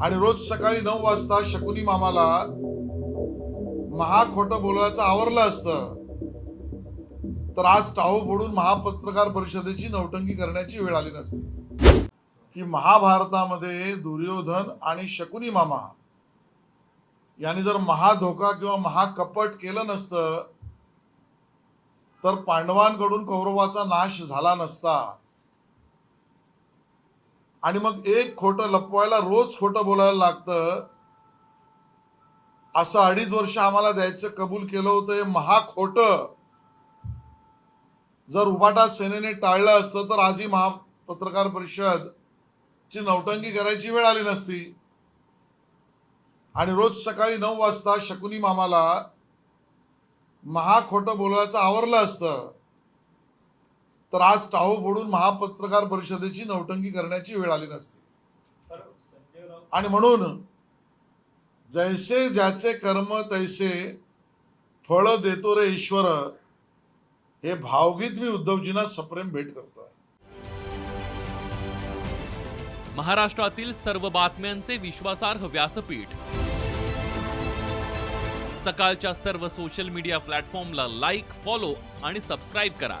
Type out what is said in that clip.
आणि रोज सकाळी नऊ वाजता शकुनी मामाला महा खोटं बोलायचं आवरलं असतं. तर आज टाहो फोडून महापत्रकार परिषदेची नौटंकी करण्याची वेळ आली नसती. की महाभारतामध्ये दुर्योधन आणि शकुनी मामा यांनी जर महाधोका किंवा महाकपट केलं नसतं तर पांडवांकडून कौरवाचा नाश झाला नसता. आणि मग एक खोटं लपवायला रोज खोटं बोलायला लागतं. असं अडीच वर्ष आम्हाला द्यायचं कबूल केलं होतं हे महाखोट जर उभाटा सेनेने टाळलं असतं तर आजही महापत्रकार परिषद ची नौटंकी करायची वेळ आली नसती. आणि रोज सकाळी नऊ वाजता शकुनी मामाला महाखोट बोलायचं आवरलं असतं. तर आज टाहो फोडून महापत्रकार परिषदेची नौटंकी करण्याची वेळ आली नसती. आणि म्हणून जैसे ज्याचे कर्म तैसे फळ देतो रे ईश्वर हे भावगीत मी उद्धवजींना सप्रेम भेट करतो महाराष्ट्रातील सर्व बातम्यांचे विश्वासार्ह व्यासपीठ. सकाळच्या सर्व सोशल मीडिया प्लॅटफॉर्मला लाईक फॉलो आणि सबस्क्राईब करा.